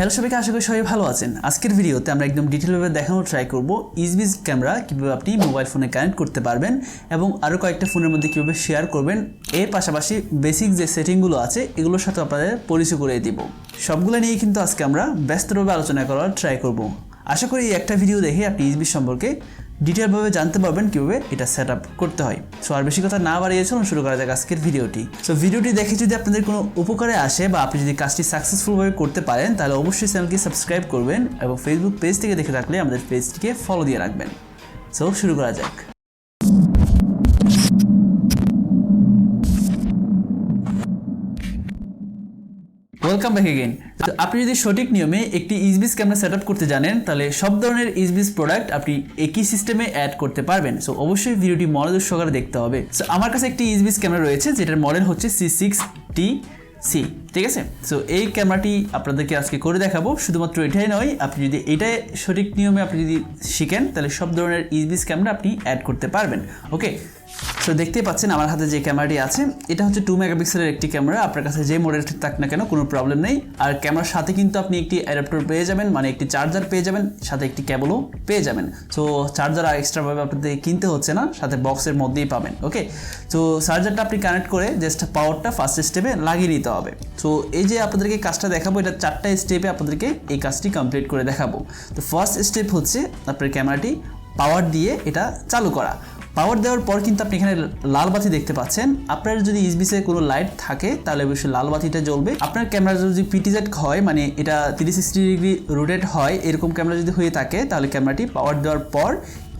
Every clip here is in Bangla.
হ্যালো সবাইকে আশা করি সবাই ভালো আছেন। আজকের ভিডিওতে আমরা একদম ডিটেলভাবে দেখানোর ট্রাই করব ইজবিজ ক্যামেরা কীভাবে আপনি মোবাইল ফোনে কানেক্ট করতে পারবেন এবং আরও কয়েকটা ফোনের মধ্যে কীভাবে শেয়ার করবেন। এর পাশাপাশি বেসিক যে সেটিংগুলো আছে, এগুলোর সাথে আপনাদের পরিচয় করে দিব। সবগুলো নিয়ে কিন্তু আজকে আমরা ব্যস্তভাবে আলোচনা করার ট্রাই করব। আশা করি এই একটা ভিডিও দেখে আপনি ইজবিজ সম্পর্কে ডিটেলভাবে জানতে পারবেন কীভাবে এটা সেট আপ করতে হয়। সো আর বেশি কথা না বাড়িয়ে চলুন, শুরু করা যাক আজকের ভিডিওটি সো ভিডিওটি দেখে যদি আপনাদের কোনো উপকারে আসে বা আপনি যদি কাজটি সাকসেসফুলভাবে করতে পারেন, তাহলে অবশ্যই চ্যানেলকে সাবস্ক্রাইব করবেন এবং ফেসবুক পেজ থেকে দেখে থাকলে আমাদের পেজটিকে ফলো দিয়ে রাখবেন। সো শুরু করা যাক। ওয়েলকাম ব্যাক এগেইন আপনি যদি সঠিক নিয়মে একটি ইজবিস ক্যামেরা সেট করতে জানেন, তাহলে সব ধরনের ইজবিস প্রোডাক্ট আপনি একই সিস্টেমে অ্যাড করতে পারবেন। সো অবশ্যই ভিডিওটি মনোযোগ সহকারে দেখতে হবে। সো আমার কাছে একটি ইজবিস ক্যামেরা রয়েছে, যেটার মডেল হচ্ছে সি সিক্স টি সি ঠিক আছে? সো এই ক্যামেরাটি আপনাদেরকে আজকে করে দেখাবো। শুধুমাত্র এটাই নয়, আপনি যদি এটাই সঠিক নিয়মে আপনি যদি শিখেন, তাহলে সব ধরনের ইজবিস ক্যামেরা আপনি অ্যাড করতে পারবেন। ওকে সো দেখতেই পাচ্ছেন আমার হাতে যে ক্যামেরাটি আছে, এটা হচ্ছে টু মেগাপিক্সেলের একটি ক্যামেরা। আপনার কাছে যে মডেলটি থাক না কেন, কোনো প্রবলেম নেই। আর ক্যামেরার সাথে কিন্তু আপনি একটি অ্যাডাপ্টার পেয়ে যাবেন মানে একটি চার্জার পেয়ে যাবেন, সাথে একটি ক্যাবলও পেয়ে যাবেন। সো চার্জার আর এক্সট্রাভাবে আপনাদের কিনতে হচ্ছে না, সাথে বক্সের মধ্যেই পাবেন ওকে তো চার্জারটা আপনি কানেক্ট করে জাস্ট পাওয়ারটা ফার্স্ট স্টেপে লাগিয়ে নিতে হবে। তো এই যে আপনাদেরকে কাজটা দেখাবো, এটা চারটা স্টেপে আপনাদেরকে এই কাজটি কমপ্লিট করে দেখাবো। তো ফার্স্ট স্টেপ হচ্ছে আপনার ক্যামেরাটি পাওয়ার দিয়ে এটা চালু করা। পাওয়ার দেওয়ার পর কিন্তু আপনি এখানে লাল বাতি দেখতে পাচ্ছেন। আপনার যদি ইসবিসে কোনো লাইট থাকে, তাহলে অবশ্যই লাল বাতিটা জ্বলবে। আপনার ক্যামেরা যদি পিটিজেট হয় মানে এটা তিরিশ সিক্সটি ডিগ্রি রোটেট হয়, এরকম ক্যামেরা যদি হয়ে থাকে, তাহলে ক্যামেরাটি পাওয়ার দেওয়ার পর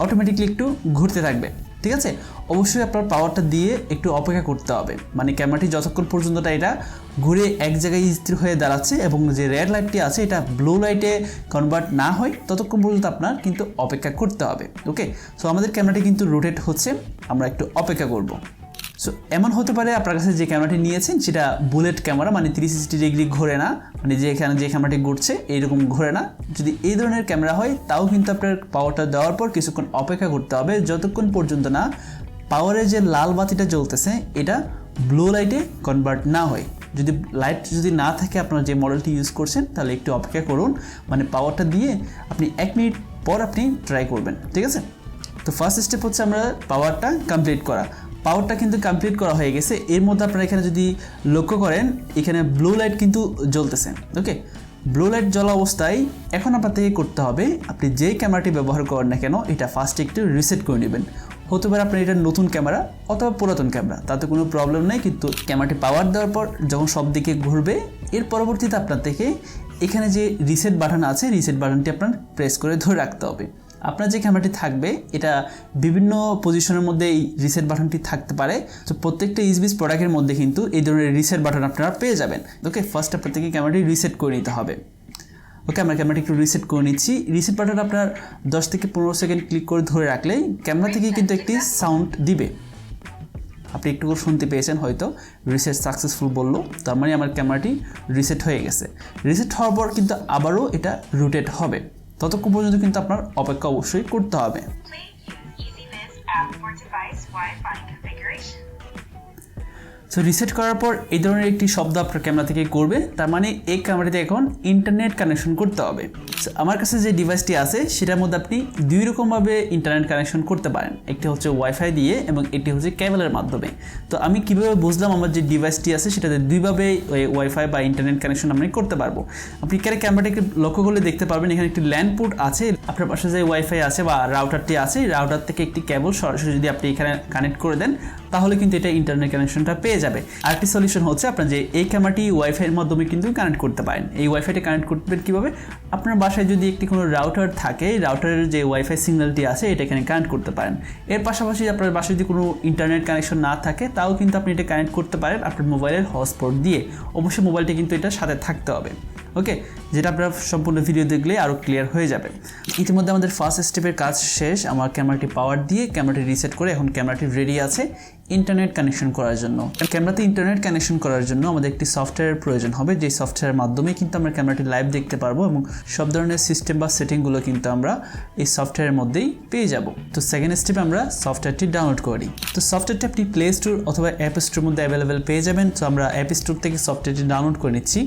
অটোমেটিকলি একটু ঘুরতে থাকবে। ঠিক আছে? অবশ্যই আপনার পাওয়ারটা দিয়ে একটু অপেক্ষা করতে হবে। মানে ক্যামেরাটি যতক্ষণ পর্যন্ত এটা ঘুরে এক জায়গায় স্থির হয়ে দাঁড়াচ্ছে এবং যে রেড লাইটটি আছে, এটা ব্লু লাইটে কনভার্ট না হয়, ততক্ষণ পর্যন্ত আপনার কিন্তু অপেক্ষা করতে হবে। ওকে সো আমাদের ক্যামেরাটি কিন্তু রোটেট হচ্ছে। আমরা একটু অপেক্ষা করব। সো এমন হতে পারে আপনার কাছে যে ক্যামেরাটি নিয়েছেন, সেটা বুলেট ক্যামেরা মানে থ্রি সিক্সটি ডিগ্রি ঘোরে না। মানে যে এখানে, যে ক্যামেরাটি ঘুরছে, এইরকম ঘোরে না। যদি এই ধরনের ক্যামেরা হয়, তাও কিন্তু আপনার পাওয়ারটা দেওয়ার পর কিছুক্ষণ অপেক্ষা করতে হবে। যতক্ষণ পর্যন্ত না পাওয়ারের যে লাল বাতিটা জ্বলতেছে, এটা ব্লু লাইটে কনভার্ট না হয়। যদি লাইট যদি না থাকে আপনার যে মডেলটি ইউজ করছেন, তাহলে একটু অপেক্ষা করুন। মানে পাওয়ারটা দিয়ে আপনি এক মিনিট পর আপনি ট্রাই করবেন, ঠিক আছে? তো ফার্স্ট স্টেপ হচ্ছে আমরা পাওয়ারটা কমপ্লিট করা। পাওয়ারটা কিন্তু কমপ্লিট করা হয়ে গেছে। এর মধ্যে আপনারা এখানে যদি লক্ষ্য করেন, এখানে ব্লু লাইট কিন্তু জ্বলতেছে ওকে ব্লু লাইট জ্বলা অবস্থায় এখন আপনার থেকে করতে হবে, আপনি যেই ক্যামেরাটি ব্যবহার করেন না কেন, এটা ফার্স্ট একটু রিসেট করে নেবেন। হতে পারে আপনার এটা নতুন ক্যামেরা অথবা পুরাতন ক্যামেরা তাতে কোনো প্রবলেম নেই, কিন্তু ক্যামেরাটি পাওয়ার দেওয়ার পর যখন সব দিকে ঘুরবে, এর পরবর্তীতে আপনার থেকে এখানে যে রিসেট বাটন আছে রিসেট বাটনটি আপনার প্রেস করে ধরে রাখতে হবে। আপনার যে ক্যামেরাটি থাকবে, এটা বিভিন্ন পজিশনের মধ্যে এই রিসেট বাটনটি থাকতে পারে। তো প্রত্যেকটা ইসবিস প্রোডাক্টের মধ্যে কিন্তু এই ধরনের রিসেট বাটন আপনারা পেয়ে যাবেন। ওকে ফার্স্ট আপনার থেকে ক্যামেরাটি রিসেট করে নিতে হবে। ওকে আমরা ক্যামেরাটি একটু রিসেট করে নিচ্ছি। রিসেট বাটন আপনার দশ থেকে পনেরো সেকেন্ড ক্লিক করে ধরে রাখলে ক্যামেরা থেকে কিন্তু একটি সাউন্ড দিবে। আপনি একটু শুনতে পেয়েছেন হয়তো রিসেট সাকসেসফুল বলল, তার মানে আমার ক্যামেরাটি রিসেট হয়ে গেছে। রিসেট হওয়ার পর কিন্তু আবারও এটা রুটেট হবে। ততক্ষণ পর্যন্ত কিন্তু আপনার অপেক্ষা অবশ্যই করতে হবে। সো রিসেট করার পর এই ধরনের একটি শব্দ আপনার ক্যামেরা থেকে করবে। তার মানে এই ক্যামেরাতে এখন ইন্টারনেট কানেকশন করতে হবে। So, আমার কাছে যে ডিভাইসটি আছে সেটার মধ্যে আপনি দুই রকমভাবে ইন্টারনেট কানেকশন করতে পারেন। একটি হচ্ছে ওয়াইফাই দিয়ে এবং একটি হচ্ছে কেবলের মাধ্যমে। তো আমি কীভাবে বুঝলাম আমার যে ডিভাইসটি আছে সেটাতে দুইভাবে ওয়াইফাই বা ইন্টারনেট কানেকশন আমি করতে পারব? আপনি এখানে ক্যামেরাটাকে লক্ষ্য করলে দেখতে পারবেন এখানে একটি ল্যান্ড পোর্ট আছে। আপনার পাশে যে ওয়াইফাই আছে বা রাউটারটি আছে রাউটার থেকে একটি কেবল সরাসরি যদি আপনি এখানে কানেক্ট করে দেন তাহলে কিন্তু এটা ইন্টারনেট কানেকশনটা পেয়ে যাবে। আরেকটি সলিউশন হচ্ছে আপনার যে এই ক্যামেরাটি ওয়াইফাইয়ের মাধ্যমে কিন্তু কানেক্ট করতে পারেন। এই ওয়াইফাইটা কানেক্ট করবেন কীভাবে? আপনার বাসায় যদি একটি কোনো রাউটার থাকে রাউটারের যে ওয়াইফাই সিগন্যালটি আছে, এটা এখানে কানেক্ট করতে পারেন। এর পাশাপাশি আপনার বাসায় যদি কোনো ইন্টারনেট কানেকশন না থাকে, তাও কিন্তু আপনি এটা কানেক্ট করতে পারেন আপনার মোবাইলের হটস্পট দিয়ে। অবশ্যই মোবাইলটি কিন্তু এটার সাথে থাকতে হবে। ওকে যেটা আপনারা সম্পূর্ণ ভিডিও দেখলে আরও ক্লিয়ার হয়ে যাবে। ইতিমধ্যে আমাদের ফার্স্ট স্টেপের কাজ শেষ। আমার ক্যামেরাটি পাওয়ার দিয়ে ক্যামেরাটি রিসেট করে এখন ক্যামেরাটি রেডি আছে ইন্টারনেট কানেকশন করার জন্য। ক্যামেরাতে ইন্টারনেট কানেকশন করার জন্য আমাদের একটি সফটওয়্যারের প্রয়োজন হবে। যে সফটওয়্যারের মাধ্যমে কিন্তু আমরা ক্যামেরাটি লাইভ দেখতে পারব এবং সব ধরনের সিস্টেম বা সেটিংগুলো কিন্তু আমরা এই সফটওয়্যারের মধ্যেই পেয়ে যাব। তো সেকেন্ড স্টেপে আমরা সফটওয়্যারটি ডাউনলোড করি তো সফটওয়্যারটি আপনি প্লে স্টোর অথবা অ্যাপ স্টোর মধ্যে অ্যাভেলেবেল পেয়ে যাবেন। তো আমরা অ্যাপ স্টোর থেকে সফটওয়্যারটি ডাউনলোড করে নিচ্ছি।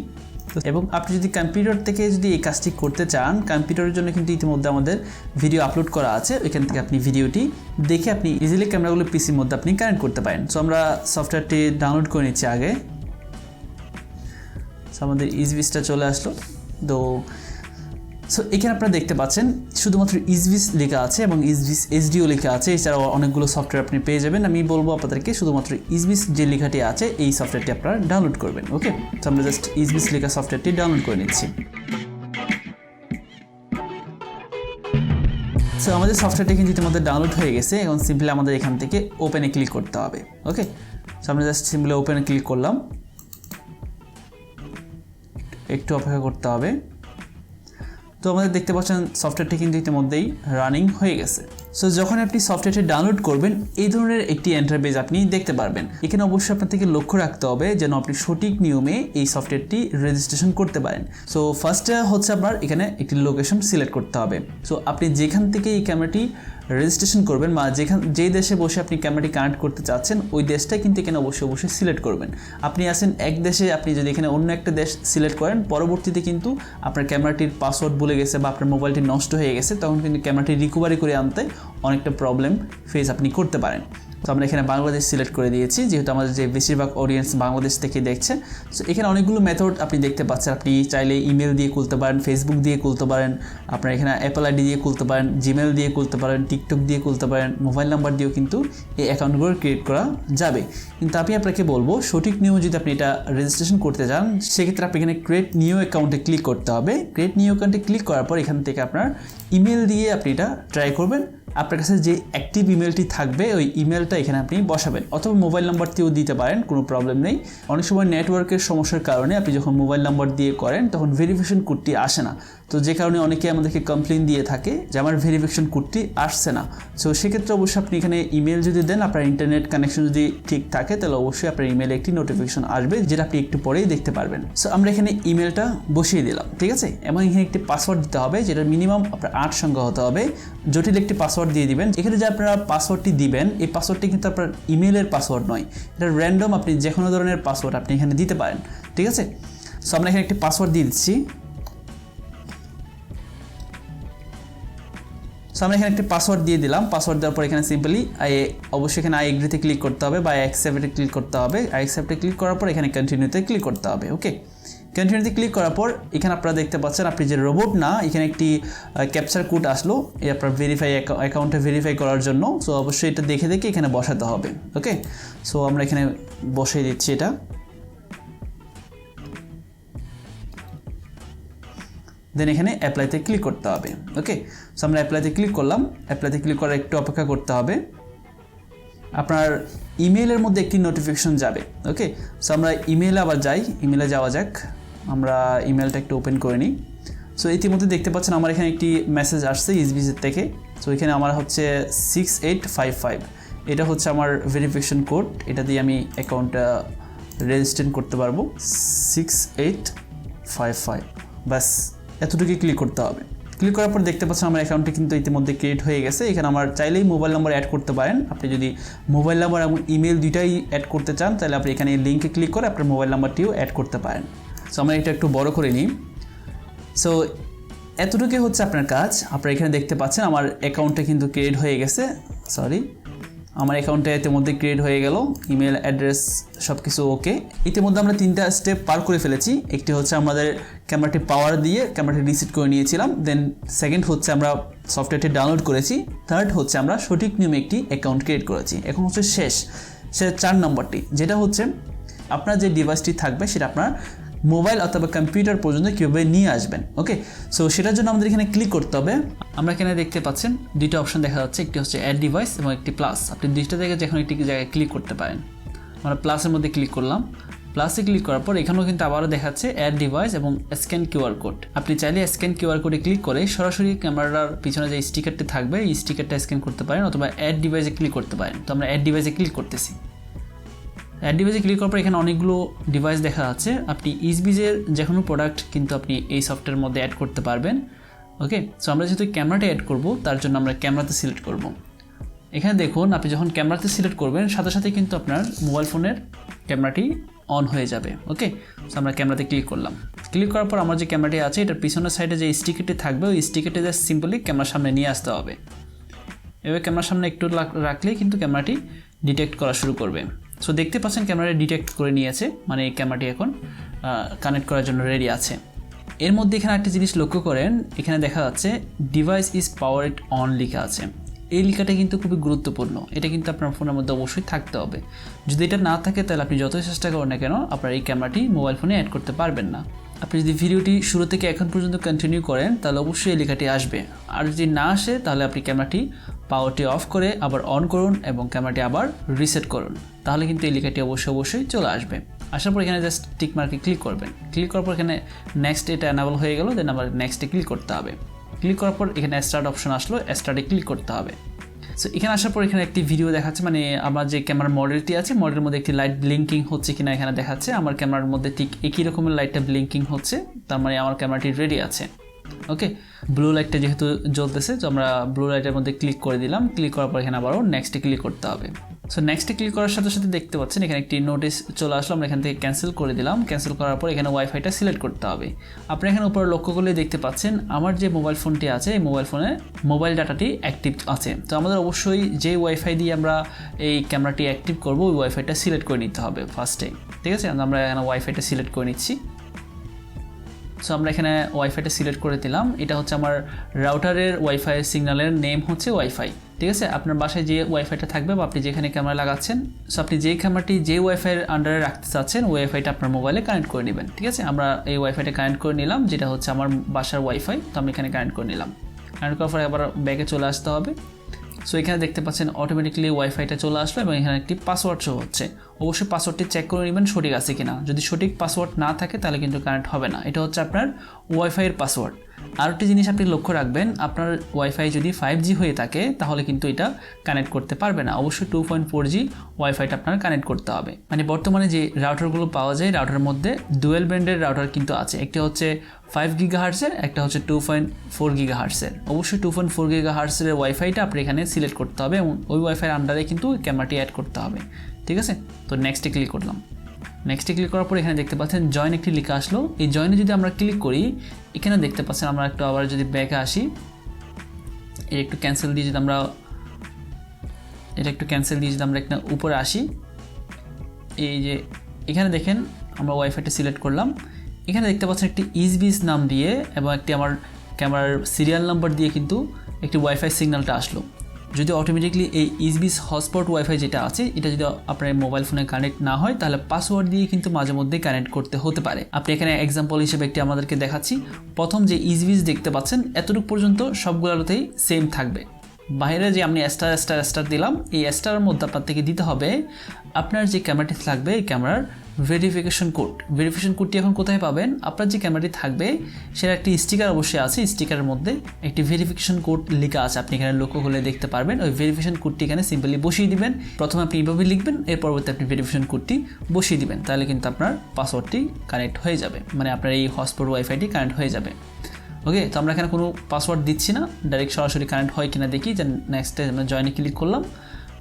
এবং আপনি যদি কম্পিউটার থেকে যদি এই কাজটি করতে চান কম্পিউটারের জন্য কিন্তু ইতিমধ্যে আমাদের ভিডিও আপলোড করা আছে। ওইখান থেকে আপনি ভিডিওটি দেখে আপনি ইজিলি ক্যামেরাগুলো পিসির মধ্যে আপনি কানেক্ট করতে পারেন। সো আমরা সফটওয়্যারটি ডাউনলোড করে নিচ্ছি আগে। সো আমাদের ইজবিসটা চলে আসলো। তো সো এখানে আপনারা দেখতে পাচ্ছেন, শুধুমাত্র ইজবিস লেখা আছে এবং ইজবিস এইচডিও লেখা আছে, এছাড়াও অনেকগুলো সফটওয়্যার আপনি পেয়ে যাবেন। আমি বলব আপনাদেরকে শুধুমাত্র ইজবিস যে লেখাটি আছে, এই সফটওয়্যারটি আপনারা ডাউনলোড করবেন, ওকে? তো আমরা জাস্ট ইজবিস লেখা সফটওয়্যারটি ডাউনলোড করে নিচ্ছি। সো আমাদের সফটওয়্যারটি কিন্তু ইতিমধ্যে ডাউনলোড হয়ে গেছে, এখন সিম্পলি আমাদের এখান থেকে ওপেনে ক্লিক করতে হবে, ওকে? সো আমরা জাস্ট সিম্পলি ওপেনে ক্লিক করলাম। একটু অপেক্ষা করতে হবে। তো আমাদের দেখতে পাচ্ছেন সফটওয়্যারটি কিন্তু ইতিমধ্যেই রানিং হয়ে গেছে। সো যখন আপনি সফটওয়্যারটি ডাউনলোড করবেন, এই ধরনের একটি এন্টারপেজ আপনি দেখতে পারবেন। এখানে অবশ্যই আপনাদেরকে লক্ষ্য রাখতে হবে যেন আপনি সঠিক নিয়মে এই সফটওয়্যারটি রেজিস্ট্রেশন করতে পারেন। সো ফার্স্টে হচ্ছে আপনার এখানে একটি লোকেশন সিলেক্ট করতে হবে। সো আপনি যেখান থেকে এই ক্যামেরাটি রেজিস্ট্রেশন করবেন বা যেখান, যেই দেশে বসে আপনি ক্যামেরাটি কানেক্ট করতে চাচ্ছেন, ওই দেশটাই কিন্তু এখানে অবশ্যই অবশ্যই সিলেক্ট করবেন। আপনি আসেন এক দেশে, আপনি যদি এখানে অন্য একটা দেশ সিলেক্ট করেন, পরবর্তীতে কিন্তু আপনার ক্যামেরাটির পাসওয়ার্ড ভুলে গেছে বা আপনার মোবাইলটি নষ্ট হয়ে গেছে, তখন কিন্তু ক্যামেরাটি রিকভারি করে আনতে অনেকটা প্রবলেম ফেস আপনি করতে পারেন। তো আমরা এখানে বাংলাদেশ সিলেক্ট করে দিয়েছি, যেহেতু আমাদের যে বেশিরভাগ অডিয়েন্স বাংলাদেশ থেকে দেখছে। সো এখানে অনেকগুলো মেথড আপনি দেখতে পাচ্ছেন। আপনি চাইলে ইমেল দিয়ে খুলতে পারেন ফেসবুক দিয়ে খুলতে পারেন, আপনার এখানে অ্যাপল আইডি দিয়ে খুলতে পারেন জিমেল দিয়ে খুলতে পারেন টিকটক দিয়ে খুলতে পারেন মোবাইল নাম্বার দিয়েও কিন্তু এই অ্যাকাউন্টগুলো ক্রিয়েট করা যাবে। কিন্তু আমি আপনাকে বলব, সঠিক নিয়মে যদি আপনি এটা রেজিস্ট্রেশন করতে চান সেক্ষেত্রে আপনি এখানে ক্রিয়েট নিউ অ্যাকাউন্টে ক্লিক করতে হবে। ক্রিয়েট নিউ অ্যাকাউন্টে ক্লিক করার পর এখান থেকে আপনার ইমেল দিয়ে আপনি এটা ট্রাই করবেন। আপনার কাছে যে অ্যাক্টিভ ইমেলটি থাকবে, ওই ইমেলটা এখানে আপনি বসাবেন। অথবা মোবাইল নাম্বারটিও দিতে পারেন, কোনো প্রবলেম নেই। অনেক সময় নেটওয়ার্কের সমস্যার কারণে আপনি যখন মোবাইল নাম্বার দিয়ে করেন, তখন ভেরিফিকেশন কোডটি আসে না। তো যে কারণে অনেকে আমাদেরকে কমপ্লেন দিয়ে থাকে যে, আমার ভেরিফিকেশন কোডটি আসছে না। সো সেক্ষেত্রে অবশ্যই আপনি এখানে ইমেল যদি দেন, আপনার ইন্টারনেট কানেকশন যদি ঠিক থাকে, তাহলে অবশ্যই আপনার ইমেলে একটি নোটিফিকেশন আসবে, যেটা আপনি একটু পরেই দেখতে পারবেন। সো আমরা এখানে ইমেলটা বসিয়ে দিলাম, ঠিক আছে? এবং এখানে একটি পাসওয়ার্ড দিতে হবে যেটা মিনিমাম আপনার আট সংখ্যা হতে হবে। জটিল একটি পাসওয়ার্ড দিয়ে দিবেন। এখানে যে আপনারা পাসওয়ার্ডটি দিবেন, এই পাসওয়ার্ডটি কিন্তু আপনার ইমেলের পাসওয়ার্ড নয়। এটা র্যান্ডম আপনি যে কোনো ধরনের পাসওয়ার্ড আপনি এখানে দিতে পারেন। ঠিক আছে? সো আমরা এখানে একটি পাসওয়ার্ড দিয়ে দিচ্ছি। সো আমরা এখানে একটি পাসওয়ার্ড দিয়ে দিলাম। পাসওয়ার্ড দেওয়ার পর এখানে সিম্পলি আই অবশ্যই এখানে আই এগ্রিতে ক্লিক করতে হবে বা অ্যাকসেপ্টে ক্লিক করতে হবে। আই অ্যাকসেপ্টে ক্লিক করার পর এখানে কন্টিনিউতে ক্লিক করতে হবে ওকে কন্টিনিউতে ক্লিক করার পর, এখানে আপনারা দেখতে পাচ্ছেন আপনি যে রোবট না, এখানে একটি ক্যাপচার কোড আসলো, এই আপনার ভেরিফাই অ্যাকাউন্টে ভেরিফাই করার জন্য। সো অবশ্যই এটা দেখে দেখে এখানে বসাতে হবে ওকে সো আমরা এখানে বসিয়ে দিচ্ছি এটা। দেন এখানে অ্যাপ্লাইতে ক্লিক করতে হবে ওকে সো আমরা অ্যাপ্লাইতে ক্লিক করলাম অ্যাপ্লাইতে ক্লিক করার একটু অপেক্ষা করতে হবে। আপনার ইমেলের মধ্যে একটি নোটিফিকেশন যাবে ওকে সো আমরা ইমেলে আবার যাই ইমেলে যাওয়া যাক। আমরা ইমেলটা একটু ওপেন করে নিই। সো ইতিমধ্যে দেখতে পাচ্ছেন আমার এখানে একটি মেসেজ আসছে ইসবিসির থেকে। সো এখানে আমার হচ্ছে সিক্স এইট ফাইভ ফাইভ এটা হচ্ছে আমার ভেরিফিকেশন কোড এটা দিয়ে আমি অ্যাকাউন্টটা রেজিস্ট্রেট করতে পারব। সিক্স এইট ফাইভ ফাইভ ব্যাস, এতটুকুই ক্লিক করতে হবে। ক্লিক করার পর দেখতে পাচ্ছেন আমার অ্যাকাউন্টটি কিন্তু ইতিমধ্যে ক্রিয়েট হয়ে গেছে। এখানে আমার চাইলেই মোবাইল নাম্বার অ্যাড করতে পারেন। আপনি যদি মোবাইল নাম্বার এবং ইমেল দুইটাই অ্যাড করতে চান, তাহলে আপনি এখানে লিঙ্কে ক্লিক করে আপনার মোবাইল নাম্বারটিও অ্যাড করতে পারেন। সো আমরা এটা একটু বড় করে নিই। সো এতটুকুই হচ্ছে আপনার কাজ। আপনারা এখানে দেখতে পাচ্ছেন, আমার অ্যাকাউন্টটা কিন্তু ক্রিয়েট হয়ে গেছে। সরি আমার অ্যাকাউন্টটা ইতিমধ্যে ক্রিয়েট হয়ে গেল। ইমেল অ্যাড্রেস সব কিছু ওকে ইতিমধ্যে আমরা তিনটা স্টেপ পার করে ফেলেছি। একটি হচ্ছে আমাদের ক্যামেরাটি পাওয়ার দিয়ে ক্যামেরাটি রিসিট করে নিয়েছিলাম। দেন সেকেন্ড হচ্ছে আমরা সফটওয়্যারটি ডাউনলোড করেছি। থার্ড হচ্ছে আমরা সঠিক নিয়মে একটি অ্যাকাউন্ট ক্রিয়েট করেছি। এখন হচ্ছে শেষ, সে চার নম্বরটি। যেটা হচ্ছে, আপনার যে ডিভাইসটি থাকবে, সেটা আপনার মোবাইল অথবা কম্পিউটার পর্যন্ত কীভাবে নিয়ে আসবেন ওকে সো সেটার জন্য আমাদের এখানে ক্লিক করতে হবে। আমরা এখানে দেখতে পাচ্ছেন, দুইটা অপশন দেখা যাচ্ছে। একটি হচ্ছে অ্যাড ডিভাইস এবং একটি প্লাস আপনি দুইটা জায়গায় যে কোনো একটি জায়গায় ক্লিক করতে পারেন। আমরা প্লাসের মধ্যে ক্লিক করলাম। প্লাসে ক্লিক করার পর এখানেও কিন্তু আবারও দেখাচ্ছে অ্যাড ডিভাইস এবং স্ক্যান কিউআর কোড আপনি চাইলে স্ক্যান কিউআর কোডে ক্লিক করে সরাসরি ক্যামেরার পিছনে যে স্টিকারটি থাকবে, এই স্টিকারটা স্ক্যান করতে পারেন অথবা অ্যাড ডিভাইসে ক্লিক করতে পারেন। তো আমরা অ্যাড ডিভাইসে ক্লিক করতেছি। অ্যাড ডিভাইসে ক্লিক করার পর এখানে অনেকগুলো ডিভাইস দেখা যাচ্ছে। আপনি ইসবিজের যে কোনো প্রোডাক্ট কিন্তু আপনি এই সফটওয়্যারের মধ্যে অ্যাড করতে পারবেন। ওকে সো আমরা যেহেতু ক্যামেরাটা অ্যাড করব, তার জন্য আমরা ক্যামেরাতে সিলেক্ট করব। এখানে দেখুন, আপনি যখন ক্যামেরাতে সিলেক্ট করবেন, সাথে সাথে কিন্তু আপনার মোবাইল ফোনের ক্যামেরাটি অন হয়ে যাবে। ওকে সো আমরা ক্যামেরাতে ক্লিক করলাম। ক্লিক করার পর আমার যে ক্যামেরাটি আছে, এটার পিছনের সাইডে যে স্টিকারটি থাকবে, ওই স্টিকারটি জাস্ট সিম্পলি ক্যামেরার সামনে নিয়ে আসতে হবে। এভাবে ক্যামেরার সামনে একটু রাখলেই কিন্তু ক্যামেরাটি ডিটেক্ট করা শুরু করবে। সো দেখতে পাচ্ছেন ক্যামেরাটা ডিটেক্ট করে নিয়েছে মানে এই ক্যামেরাটি এখন কানেক্ট করার জন্য রেডি আছে। এর মধ্যে এখানে একটা জিনিস লক্ষ্য করেন, এখানে দেখা যাচ্ছে ডিভাইস ইজ পাওয়ার অন লিখা আছে। এই লিখাটা কিন্তু খুবই গুরুত্বপূর্ণ, এটা কিন্তু আপনার ফোনের মধ্যে অবশ্যই থাকতে হবে। যদি এটা না থাকে, তাহলে আপনি যতই চেষ্টা করেন না কেন, আপনার এই ক্যামেরাটি মোবাইল ফোনে অ্যাড করতে পারবেন না। আপনি যদি ভিডিওটি শুরু থেকে এখন পর্যন্ত কন্টিনিউ করেন, তাহলে অবশ্যই এই লেখাটি আসবে। আর যদি না আসে, তাহলে আপনি ক্যামেরাটি পাওয়ারটি অফ করে আবার অন করুন এবং ক্যামেরাটি আবার রিসেট করুন। তাহলে কিন্তু এই লেখাটি অবশ্যই অবশ্যই চলে আসবে। আসার পর এখানে জাস্ট টিক মার্কে ক্লিক করবেন। ক্লিক করার পর এখানে নেক্সট এটা অ্যানাবল হয়ে গেল দেন আবার নেক্সটে ক্লিক করতে হবে। ক্লিক করার পর এখানে স্টার্ট অপশন আসলো স্টার্টে ক্লিক করতে হবে। সো এখানে আসার পর এখানে একটি ভিডিও দেখাচ্ছে মানে আমার যে ক্যামেরার মডেলটি আছে মডেলের মধ্যে একটি লাইট ব্লিঙ্কিং হচ্ছে কিনা এখানে দেখাচ্ছে। আমার ক্যামেরার মধ্যে ঠিক একই রকমের লাইটটা ব্লিঙ্কিং হচ্ছে, তার মানে আমার ক্যামেরাটি রেডি আছে। ওকে ব্লু লাইটটা যেহেতু জ্বলতেছে, তো আমরা ব্লু লাইটের মধ্যে ক্লিক করে দিলাম। ক্লিক করার পর এখানে আবারও নেক্সটে ক্লিক করতে হবে। সো নেক্সটে ক্লিক করার সাথে সাথে দেখতে পাচ্ছেন, এখানে একটি নোটিস চলে আসলো, আমরা এখান থেকে ক্যান্সেল করে দিলাম। ক্যান্সেল করার পর এখানে ওয়াইফাইটা সিলেক্ট করতে হবে। আপনি এখানে উপরে লক্ষ্য করলে দেখতে পাচ্ছেন, আমার যে মোবাইল ফোনটি আছে, এই মোবাইল ফোনে মোবাইল ডাটাটি অ্যাক্টিভ আছে। তো, আমাদের অবশ্যই যে ওয়াইফাই দিয়ে আমরা এই ক্যামেরাটি অ্যাক্টিভ করব, ওই ওয়াইফাইটা সিলেক্ট করে নিতে হবে ফার্স্টে ঠিক আছে? আমরা এখানে ওয়াইফাইটা সিলেক্ট করে নিচ্ছি। সো আমরা এখানে ওয়াইফাইটা সিলেক্ট করে দিলাম। এটা হচ্ছে আমার রাউটারের ওয়াইফাই সিগন্যালের নেম হচ্ছে ওয়াইফাই ঠিক আছে? আপনার বাসায় যে ওয়াইফাইটা থাকবে বা আপনি যেখানে ক্যামেরা লাগাচ্ছেন সো আপনি যেই ক্যামেরাটি যে ওয়াইফাইয়ের আন্ডারে রাখতে চাচ্ছেন ওয়াইফাইটা আপনার মোবাইলে কানেক্ট করে নেবেন। ঠিক আছে? আমরা এই ওয়াইফাইটা কানেক্ট করে নিলাম, যেটা হচ্ছে আমার বাসার ওয়াইফাই তো আমি এখানে কানেক্ট করে নিলাম। কানেক্ট করার পরে আবার ব্যাগে চলে আসতে হবে। সো এখানে দেখতে পাচ্ছেন অটোমেটিকলি ওয়াইফাইটা চলে আসলো এবং এখানে একটি পাসওয়ার্ড শো হচ্ছে। অবশ্যই পাসওয়ার্ডটি চেক করে নেবেন সঠিক আছে কিনা। যদি সঠিক পাসওয়ার্ড না থাকে, তাহলে কিন্তু কানেক্ট হবে না। এটা হচ্ছে আপনার ওয়াইফাইয়ের পাসওয়ার্ড আর একটি জিনিস আপনি লক্ষ্য রাখবেন, আপনার ওয়াইফাই যদি ফাইভ জি হয়ে থাকে, তাহলে কিন্তু এটা কানেক্ট করতে পারবে না। অবশ্যই টু পয়েন্ট ফোর জি ওয়াইফাইটা আপনার কানেক্ট করতে হবে। মানে বর্তমানে যে রাউটারগুলো পাওয়া যায় রাউটারের মধ্যে ডুয়েল ব্র্যান্ডের রাউটার কিন্তু আছে। একটি হচ্ছে ফাইভ গিগা হার্সের একটা হচ্ছে টু পয়েন্ট ফোর গিগা হার্সের অবশ্যই টু পয়েন্ট ফোর গিগা হার্সের ওয়াইফাইটা আপনি এখানে সিলেক্ট করতে হবে এবং ওই ওয়াইফাইয়ের আন্ডারে কিন্তু ক্যামেরাটি অ্যাড করতে হবে। ঠিক আছে? তো নেক্সটে ক্লিক করলাম। নেক্সটে ক্লিক করার পর এখানে দেখতে পাচ্ছেন জয়েন একটি লেখা আসলো। এই জয়েনে যদি আমরা ক্লিক করি, এখানে দেখতে পাচ্ছেন আমরা একটু আবার যদি ব্যাকে আসি, এর একটু ক্যান্সেল দিয়ে যদি আমরা এটা একটু ক্যান্সেল দিয়ে যদি আমরা একটা উপরে আসি, এই যে এখানে দেখেন আমরা ওয়াইফাইটা সিলেক্ট করলাম। এখানে দেখতে পাচ্ছেন একটি ইজবিস নাম দিয়ে এবং একটি আমার ক্যামেরার সিরিয়াল নাম্বার দিয়ে কিন্তু একটি ওয়াইফাই সিগন্যালটা আসলো। যদি অটোমেটিকলি এই ইজবিস হটস্পট ওয়াইফাই যেটা আছে, এটা যদি আপনার মোবাইল ফোনে কানেক্ট না হয়, তাহলে পাসওয়ার্ড দিয়ে কিন্তু মাঝে মধ্যে কানেক্ট করতে হতে পারে। আপনি এখানে এক্সাম্পল হিসেবে একটি আমাদেরকে দেখাচ্ছি। প্রথম যে ইজবিস দেখতে পাচ্ছেন, এতটুকু পর্যন্ত সবগুলোতেই সেম থাকবে। বাইরে যে আমি স্টার স্টার স্টার দিলাম, এই স্টারের মধ্যে আপনার থেকে দিতে হবে, আপনার যে ক্যামেরাটি থাকবে, এই ক্যামেরার ভেরিফিকেশন কোড ভেরিফিকেশন কোডটি এখন কোথায় পাবেন? আপনার যে ক্যামেরাটি থাকবে সেটা একটি স্টিকার অবশ্যই আছে। স্টিকারের মধ্যে একটি ভেরিফিকেশন কোড লেখা আছে। আপনি এখানে লক্ষ্য করলে দেখতে পারবেন। ওই ভেরিফিকেশন কোডটি এখানে সিম্পলি বসিয়ে দিবেন। প্রথমে আপনি এইভাবে লিখবেন এর পরবর্তী আপনি ভেরিফিকেশন কোডটি বসিয়ে দিবেন। তাহলে কিন্তু আপনার পাসওয়ার্ডটি কানেক্ট হয়ে যাবে। মানে আপনার এই হটস্পট ওয়াইফাইটি কানেক্ট হয়ে যাবে। ওকে তো আমরা এখানে কোনো পাসওয়ার্ড দিচ্ছি না। ডাইরেক্ট সরাসরি কানেক্ট হয় কিনা দেখি। যে নেক্সটে আমরা জয়েনে ক্লিক করলাম।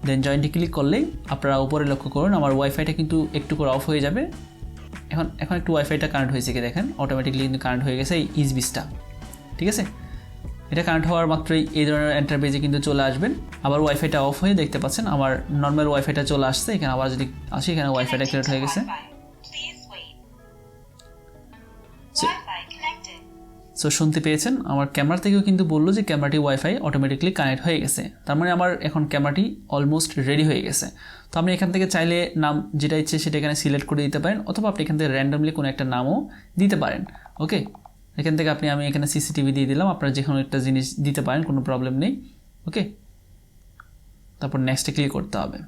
দেন জয়েন্টে ক্লিক করলেই আপনারা উপরে লক্ষ্য করুন আমার ওয়াইফাইটা কিন্তু একটু করে অফ হয়ে যাবে। এখন এখন একটু ওয়াইফাইটা কানেক্ট হয়েছে কি দেখেন? অটোমেটিকলি কিন্তু কানেক্ট হয়ে গেছে এই ইজবিসটা ঠিক আছে? এটা কানেক্ট হওয়ার মাত্রই এই ধরনের এন্টারপ্রাইজে কিন্তু চলে আসবেন। আবার ওয়াইফাইটা অফ হয়ে দেখতে পাচ্ছেন আমার নর্মাল ওয়াইফাইটা চলে আসছে। এখানে আবার যদি আসি এখানে ওয়াইফাইটা ক্লিয়ার হয়ে গেছে। সো শুনতে পেয়েছেন, আমার ক্যামেরা থেকেও কিন্তু বলল যে ক্যামেরাটি ওয়াইফাই অটোমেটিকলি কানেক্ট হয়ে গেছে। তার মানে আমার এখন ক্যামেরাটি অলমোস্ট রেডি হয়ে গেছে। তো আপনি এখান থেকে চাইলে নাম যেটা ইচ্ছে সেটা এখানে সিলেক্ট করে দিতে পারেন, অথবা আপনি এখান থেকে র্যান্ডামলি কোনো একটা নামও দিতে পারেন ওকে এখান থেকে আপনি, আমি এখানে সিসিটিভি দিয়ে দিলাম, আপনারা যে কোনো একটা জিনিস দিতে পারেন, কোনো প্রবলেম নেই ওকে তারপর নেক্সটে ক্লিক করতে হবে।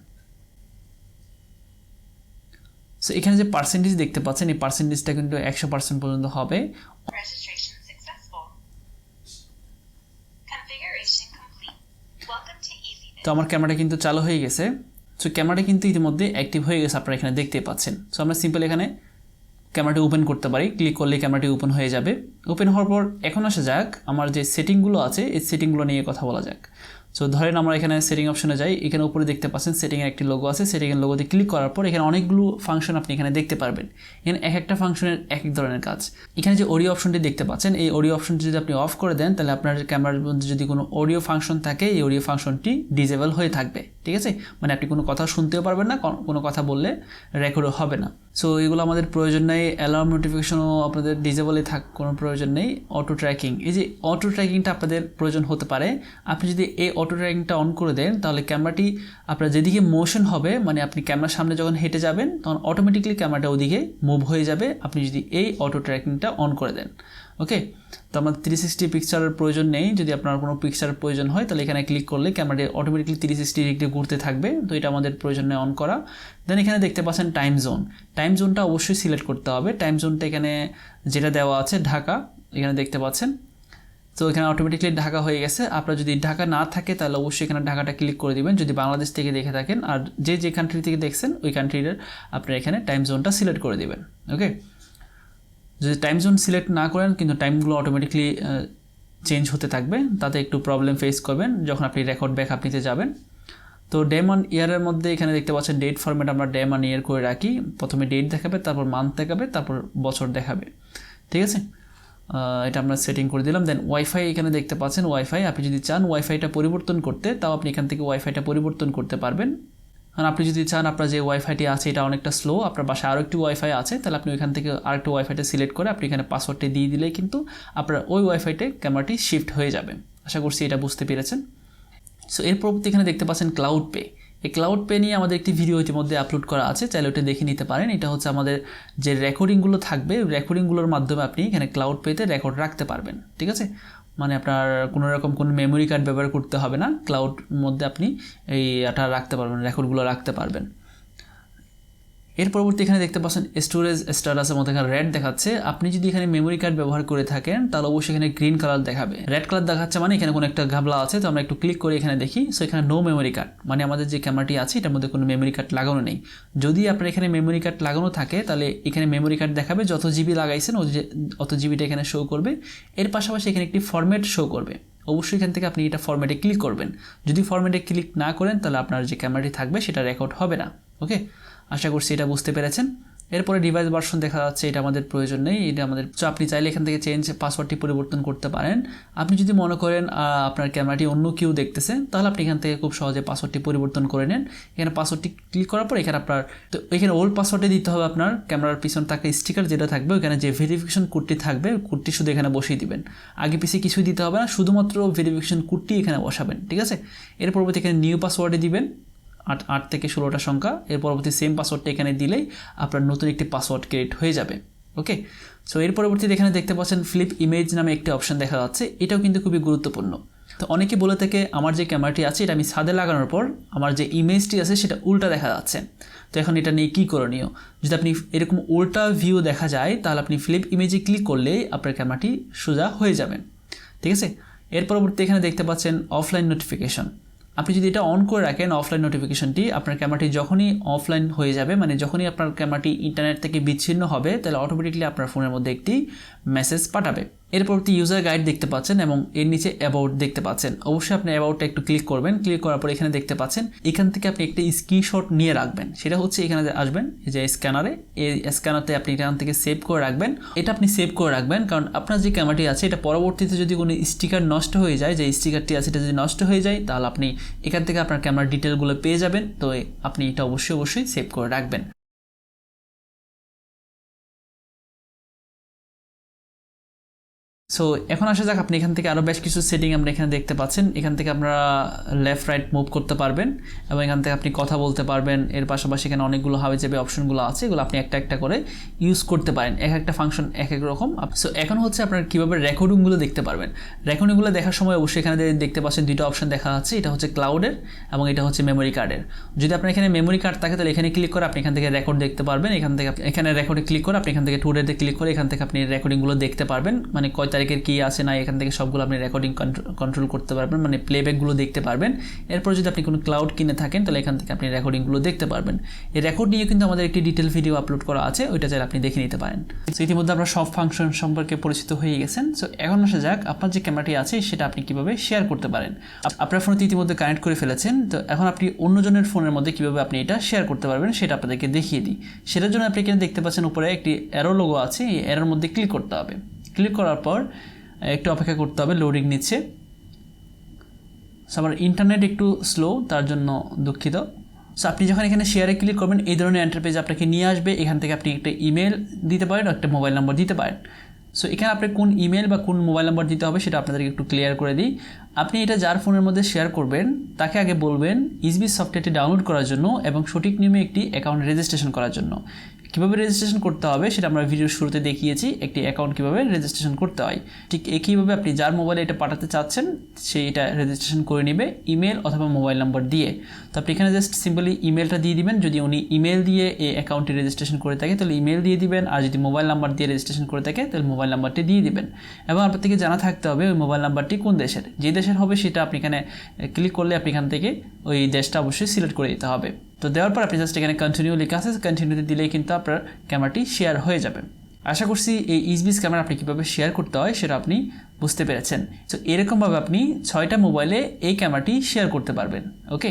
সো এখানে যে পার্সেন্টেজ দেখতে পাচ্ছেন, এই পার্সেন্টেজটা কিন্তু একশো পার্সেন্ট পর্যন্ত হবে। তো আমার ক্যামেরাটা কিন্তু চালু হয়ে গেছে। সো ক্যামেরাটা কিন্তু ইতিমধ্যে অ্যাক্টিভ হয়ে গেছে আপনারা এখানে দেখতে পাচ্ছেন। সো আমরা সিম্পল এখানে ক্যামেরাটি ওপেন করতে পারি। ক্লিক করলে ক্যামেরাটি ওপেন হয়ে যাবে। ওপেন হওয়ার পর এখন আসা যাক, আমার যে সেটিংগুলো আছে, এই সেটিংগুলো নিয়ে কথা বলা যাক। সো ধরেন আমরা এখানে সেটিং অপশনে যাই, এখানে উপরে দেখতে পাচ্ছেন সেটিংয়ের একটি লোগো আছে সেটিংয়ের লোগোতে ক্লিক করার পর এখানে অনেকগুলো ফাংশন আপনি এখানে দেখতে পারবেন। এখানে এক একটা ফাংশনের এক এক ধরনের কাজ। এখানে যে অডিও অপশনটি দেখতে পাচ্ছেন, এই অডিও অপশনটি যদি আপনি অফ করে দেন, তাহলে আপনার ক্যামেরার মধ্যে যদি কোনো অডিও ফাংশন থাকে, এই অডিও ফাংশনটি ডিজেবল হয়ে থাকবে। ঠিক আছে? মানে আপনি কোনো কথা শুনতেও পারবেন না, কোনো- কথা বললে রেকর্ডও হবে না। সো এগুলো আমাদের প্রয়োজন নেই অ্যালার্ম নোটিফিকেশনও আপনাদের ডিজেবলে থাক, কোনো প্রয়োজন নেই। অটো ট্র্যাকিং এই যে অটো ট্র্যাকিংটা আপনাদের প্রয়োজন হতে পারে, আপনি যদি এই অটো ট্র্যাকিংটা অন করে দেন, তাহলে ক্যামেরাটি আপনার যেদিকে মোশন হবে মানে আপনি ক্যামেরার সামনে যখন হেঁটে যাবেন, তখন অটোমেটিকলি ক্যামেরাটা ওদিকে মুভ হয়ে যাবে। আপনি যদি এই অটো ট্র্যাকিংটা অন করে দেন। ওকে তো আমার থ্রি সিক্সটি পিকচারের প্রয়োজন নেই। যদি আপনার কোনো পিকচারের প্রয়োজন হয়, তাহলে এখানে ক্লিক করলে ক্যামেরাটি অটোমেটিকলি থ্রি সিক্সটি ডিগ্রি ঘুরতে থাকবে। তো এটা আমাদের প্রয়োজন নেই অন করা। দেন এখানে দেখতে পাচ্ছেন টাইম জোন টাইম জোনটা অবশ্যই সিলেক্ট করতে হবে। টাইম জোনটা এখানে যেটা দেওয়া আছে, ঢাকা, এখানে দেখতে পাচ্ছেন। তো এখানে অটোমেটিকলি ঢাকা হয়ে গেছে। আপনার যদি ঢাকা না থাকে, তাহলে অবশ্যই এখানে ঢাকাটা ক্লিক করে দিবেন। যদি বাংলাদেশ থেকে দেখে থাকেন, আর যে যে কান্ট্রি থেকে দেখছেন, ওই কান্ট্রির আপনার এখানে টাইম জোনটা সিলেক্ট করে দিবেন। ওকে যদি টাইম জোন সিলেক্ট না করেন, কিন্তু টাইমগুলো অটোমেটিকলি চেঞ্জ হতে থাকবে, তাতে একটু প্রবলেম ফেস করবেন যখন আপনি রেকর্ড ব্যাক আপ নিতে যাবেন। তো ডেম অন ইয়ারের মধ্যে এখানে দেখতে পাচ্ছেন ডেট ফরম্যাট আমরা ডেম অন ইয়ার করে রাখি। প্রথমে ডেট দেখাবে, তারপর মান্থ দেখাবে, তারপর বছর দেখাবে। ঠিক আছে? এটা আমরা সেটিং করে দিলাম। দেন ওয়াইফাই এখানে দেখতে পাচ্ছেন ওয়াইফাই আপনি যদি চান ওয়াইফাইটা পরিবর্তন করতে, তাও আপনি এখান থেকে ওয়াইফাইটা পরিবর্তন করতে পারবেন। আর আপনি যদি চান আপনার যে ওয়াইফাইটি আছে এটা অনেকটা স্লো আপনার বাসায় আরও একটি ওয়াইফাই আছে, তাহলে আপনি ওইখান থেকে আরেকটু ওয়াইফাইটা সিলেক্ট করে আপনি এখানে পাসওয়ার্ডটি দিয়ে দিলেই কিন্তু আপনার ওই ওয়াইফাইতে ক্যামেরাটি শিফট হয়ে যাবে। আশা করছি এটা বুঝতে পেরেছেন। সো এর পরবর্তী এখানে দেখতে পাচ্ছেন ক্লাউড পে এই ক্লাউড পে নিয়ে আমাদের একটি ভিডিও ইতিমধ্যে আপলোড করা আছে, চাইলে ওটা দেখে নিতে পারেন। এটা হচ্ছে আমাদের যে রেকর্ডিংগুলো থাকবে রেকর্ডিংগুলোর মাধ্যমে আপনি এখানে ক্লাউড পেতে রেকর্ড রাখতে পারবেন, ঠিক আছে? মানে আপনার কোনো রকম কোনো মেমোরি কার্ড ব্যবহার করতে হবে না। ক্লাউড মধ্যে আপনি এই এটা রাখতে পারবেন রেকর্ডগুলো রাখতে পারবেন। এর পরবর্তী এখানে দেখতে পাচ্ছেন স্টোরেজ স্ট্যাটাসের মধ্যে এখানে রেড দেখাচ্ছে। আপনি যদি এখানে মেমোরি কার্ড ব্যবহার করে থাকেন, তাহলে অবশ্যই এখানে গ্রিন কালার দেখাবে। রেড কালার দেখাচ্ছে মানে এখানে কোনো একটা ঘাবলা আছে, তো আমরা একটু ক্লিক করে এখানে দেখি। সো এখানে নো মেমোরি কার্ড মানে আমাদের যে ক্যামেরাটি আছে, এটার মধ্যে কোনো মেমোরি কার্ড লাগানো নেই। যদি আপনার এখানে মেমোরি কার্ড লাগানো থাকে, তাহলে এখানে মেমোরি কার্ড দেখাবে, যত জিবি লাগাইছেন অত জিবিটা এখানে শো করবে। এর পাশাপাশি এখানে একটি ফরম্যাট শো করবে। অবশ্যই এখান থেকে আপনি এটা ফরম্যাটে ক্লিক করবেন। যদি ফরম্যাটে ক্লিক না করেন, তাহলে আপনার যে ক্যামেরাটি থাকবে, সেটা রেকর্ড হবে না। ওকে আশা করছি এটা বুঝতে পেরেছেন। এরপরে ডিভাইস ভার্সন দেখা যাচ্ছে, এটা আমাদের প্রয়োজন নেই, এটা আমাদের তো আপনি চাইলে এখান থেকে চেঞ্জ পাসওয়ার্ডটি পরিবর্তন করতে পারেন। আপনি যদি মনে করেন আপনার ক্যামেরাটি অন্য কেউ দেখতেছে, তাহলে আপনি এখান থেকে খুব সহজে পাসওয়ার্ডটি পরিবর্তন করে নেন। এখানে পাসওয়ার্ডটি ক্লিক করার পর এখানে আপনার তো এখানে ওল্ড পাসওয়ার্ডে দিতে হবে আপনার। ক্যামেরার পিছনে থাকা স্টিকার যেটা থাকবে ওখানে যে ভেরিফিকেশন কোডটি থাকবে কোডটি শুধু এখানে বসিয়ে দিবেন। আগে পিছিয়ে কিছুই দিতে হবে না, শুধুমাত্র ভেরিফিকেশন কোডটি এখানে বসাবেন, ঠিক আছে? এর পরবর্তী এখানে নিউ পাসওয়ার্ডে দিবেন। আট আট থেকে ষোলোটা সংখ্যা। এর পরবর্তী সেম পাসওয়ার্ডটা এখানে দিলেই আপনার নতুন একটি পাসওয়ার্ড ক্রিয়েট হয়ে যাবে। ওকে সো এর পরবর্তীতে এখানে দেখতে পাচ্ছেন ফ্লিপ ইমেজ নামে একটি অপশন দেখা যাচ্ছে। এটাও কিন্তু খুবই গুরুত্বপূর্ণ। তো অনেকে বলে থাকে, আমার যে ক্যামেরাটি আছে, এটা আমি ছাদে লাগানোর পর আমার যে ইমেজটি আছে, সেটা উল্টা দেখা যাচ্ছে। তো এখন এটা নিয়ে কী করণীয়? যদি আপনি এরকম উল্টা ভিউ দেখা যায়, তাহলে আপনি ফ্লিপ ইমেজে ক্লিক করলেই আপনার ক্যামেরাটি সোজা হয়ে যাবে। ঠিক আছে? এর পরবর্তী এখানে দেখতে পাচ্ছেন অফলাইন নোটিফিকেশন আপনি যদি এটা অন করে রাখেন অফলাইন নোটিফিকেশনটি আপনার ক্যামেরাটি যখনই অফলাইন হয়ে যাবে মানে যখনই আপনার ক্যামেরাটি ইন্টারনেট থেকে বিচ্ছিন্ন হবে, তাহলে অটোমেটিকলি আপনার ফোনের মধ্যে একটি মেসেজ পাঠাবে। এর পরবর্তী ইউজার গাইড দেখতে পাচ্ছেন এবং এর নিচে অ্যাবাউট দেখতে পাচ্ছেন। অবশ্যই আপনি অ্যাবাউটটা একটু ক্লিক করবেন। ক্লিক করার পর এখানে দেখতে পাচ্ছেন, এখান থেকে আপনি একটি স্ক্রিনশট নিয়ে রাখবেন। সেটা হচ্ছে এখানে আসবেন যে স্ক্যানারে এই স্ক্যানারতে আপনি এখান থেকে সেভ করে রাখবেন। এটা আপনি সেভ করে রাখবেন কারণ আপনার যে ক্যামেরাটি আছে, এটা পরবর্তীতে যদি কোনো স্টিকার নষ্ট হয়ে যায়, যে স্টিকারটি আছে, এটা যদি নষ্ট হয়ে যায়, তাহলে আপনি এখান থেকে আপনার ক্যামেরার ডিটেলগুলো পেয়ে যাবেন। তো আপনি এটা অবশ্যই অবশ্যই সেভ করে রাখবেন। সো এখন আসা যাক, আপনি এখান থেকে আরও বেশ কিছু সেটিং আপনি এখানে দেখতে পাচ্ছেন। এখান থেকে আপনারা লেফট রাইট মুভ করতে পারবেন এবং এখান থেকে আপনি কথা বলতে পারবেন। এর পাশাপাশি এখানে অনেকগুলো হাবে চেপে অপশনগুলো আছে, এগুলো আপনি একটা একটা করে ইউজ করতে পারেন। এক একটা ফাংশন এক এক রকম। সো এখন হচ্ছে আপনার কীভাবে রেকর্ডিংগুলো দেখতে পারবেন। রেকর্ডিংগুলো দেখার সময় অবশ্যই এখানে দেখতে পাচ্ছেন দুটো অপশন দেখা যাচ্ছে, এটা হচ্ছে ক্লাউডের এবং এটা হচ্ছে মেমোরি কার্ডের যদি আপনার এখানে মেমোরি কার্ড থাকে, তাহলে এখানে ক্লিক করে আপনি এখান থেকে রেকর্ড দেখতে পারবেন। এখান থেকে এখানে রেকর্ডে ক্লিক করে আপনি এখান থেকে টুডেতে ক্লিক করে এখান থেকে আপনি রেকর্ডিংগুলো দেখতে পারবেন। মানে কয় তারিখ তারিখের কী আছে না এখান থেকে সবগুলো আপনি রেকর্ডিং কন্ট্রোল করতে পারবেন মানে প্লেব্যাকগুলো দেখতে পারবেন। এরপর যদি আপনি কোনো ক্লাউড কিনে থাকেন, তাহলে এখান থেকে আপনি রেকর্ডিংগুলো দেখতে পারবেন। এই রেকর্ড নিয়ে কিন্তু আমাদের একটি ডিটেল ভিডিও আপলোড করা আছে, ওইটা চাইলে আপনি দেখে নিতে পারেন। সো ইতিমধ্যে আপনার সব ফাংশন সম্পর্কে পরিচিত হয়ে গেছেন। সো এখন আসা যাক, আপনার যে ক্যামেরাটি আছে, সেটা আপনি কীভাবে শেয়ার করতে পারেন। আপনার ফোনে ইতিমধ্যে কানেক্ট করে ফেলেছেন। তো এখন আপনি অন্যজনের ফোনের মধ্যে কীভাবে আপনি এটা শেয়ার করতে পারবেন, সেটা আপনাদেরকে দেখিয়ে দিই। সেটার জন্য আপনি এখানে দেখতে পাচ্ছেন, উপরে একটি অ্যারো লোগো আছে, এই অ্যারোর মধ্যে ক্লিক করতে হবে। ক্লিক করার পর, একটু অপেক্ষা করতে হবে লোডিং নিচ্ছে। সো আমার ইন্টারনেট একটু স্লো তার জন্য দুঃখিত। সো আপনি যখন এখানে শেয়ারে ক্লিক করবেন, এই ধরনের এন্টারপেজ আপনাকে নিয়ে আসবে। এখান থেকে আপনি একটা ইমেল দিতে পারেন, একটা মোবাইল নম্বর দিতে পারেন। সো এখানে আপনি কোন ইমেল বা কোন মোবাইল নাম্বার দিতে হবে, সেটা আপনাদেরকে একটু ক্লিয়ার করে দিই। আপনি এটা যার ফোনের মধ্যে শেয়ার করবেন, তাকে আগে বলবেন ইসবি সফটওয়্যারটি ডাউনলোড করার জন্য এবং সঠিক নিয়মে একটি অ্যাকাউন্ট রেজিস্ট্রেশন করার জন্য। কীভাবে রেজিস্ট্রেশন করতে হবে সেটা আমরা ভিডিওর শুরুতে দেখিয়েছি, একটি অ্যাকাউন্ট কীভাবে রেজিস্ট্রেশন করতে হয়। ঠিক একইভাবে আপনি যার মোবাইলে এটা পাঠাতে চাচ্ছেন, সে এটা রেজিস্ট্রেশন করে নেবে ইমেল অথবা মোবাইল নাম্বার দিয়ে। তো আপনি এখানে জাস্ট সিম্পলি ইমেলটা দিয়ে দিবেন। যদি উনি ইমেল দিয়ে এই অ্যাকাউন্টটি রেজিস্ট্রেশন করে থাকে, তাহলে ইমেল দিয়ে দিবেন। আর যদি মোবাইল নাম্বার দিয়ে রেজিস্ট্রেশন করে থাকে, তাহলে মোবাইল নাম্বারটি দিয়ে দিবেন। এবং আপনার থেকে জানা থাকতে হবে ওই মোবাইল নাম্বারটি কোন দেশের? যে দেশের হবে সেটা আপনি এখানে ক্লিক করলে আপনি এখান থেকে ওই দেশটা অবশ্যই সিলেক্ট করে দিতে হবে। তো দেওয়ার পর আপনি জাস্ট এখানে কন্টিনিউ লেখা আছে কন্টিনিউতে দিলেই কিন্তু আপনার ক্যামেরাটি শেয়ার হয়ে যাবে। আশা করছি এই ইজবিস ক্যামেরা আপনি কীভাবে শেয়ার করতে হয় সেটা আপনি বুঝতে পেরেছেন। তো এরকমভাবে আপনি ছয়টা মোবাইলে এই ক্যামেরাটি শেয়ার করতে পারবেন ওকে